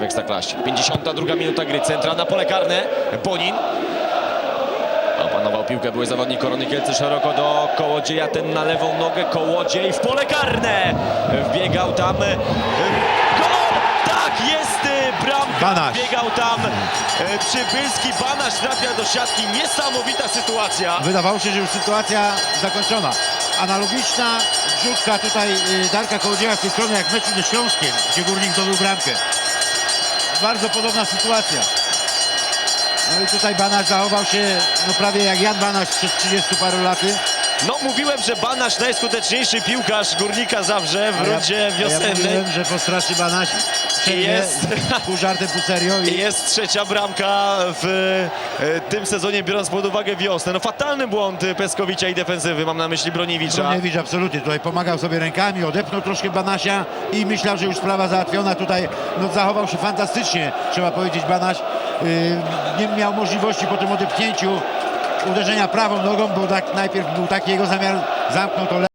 w Ekstraklasie. 52 minuta gry, centra na pole karne, Bonin. Opanował piłkę, były zawodnik Korony Kielce szeroko do Kołodzieja, ten na lewą nogę, Kołodziej w pole karne. Wbiegał tam, e, gol! Tak, jest e, bramka, Banaś. wbiegał tam e, Przybylski, Banaś trafia do siatki, niesamowita sytuacja. Wydawało się, że już sytuacja zakończona. Analogiczna wrzutka tutaj Darka Kołodzieja z tej strony jak w meczu ze Śląskiem, gdzie Górnik zdobył bramkę. Bardzo podobna sytuacja. No i tutaj Banaś zachował się no prawie jak Jan Banaś przed 30 paru laty. No mówiłem, że Banaś najskuteczniejszy piłkarz Górnika Zawrze w rundzie a Ja wiosennej. mówiłem, że postraszy Banaś. Przerwie, Jest. Pół żartem, pół serio. I jest trzecia bramka w e, tym sezonie, biorąc pod uwagę wiosnę. No fatalny błąd Peskowicza i defensywy, mam na myśli Broniewicza. Broniewicz absolutnie tutaj pomagał sobie rękami, odepnął troszkę Banasia i myślał, że już sprawa załatwiona. Tutaj no, zachował się fantastycznie, trzeba powiedzieć, Banaś. Yy, nie miał możliwości po tym odepchnięciu uderzenia prawą nogą, bo tak najpierw był taki jego zamiar, zamknął to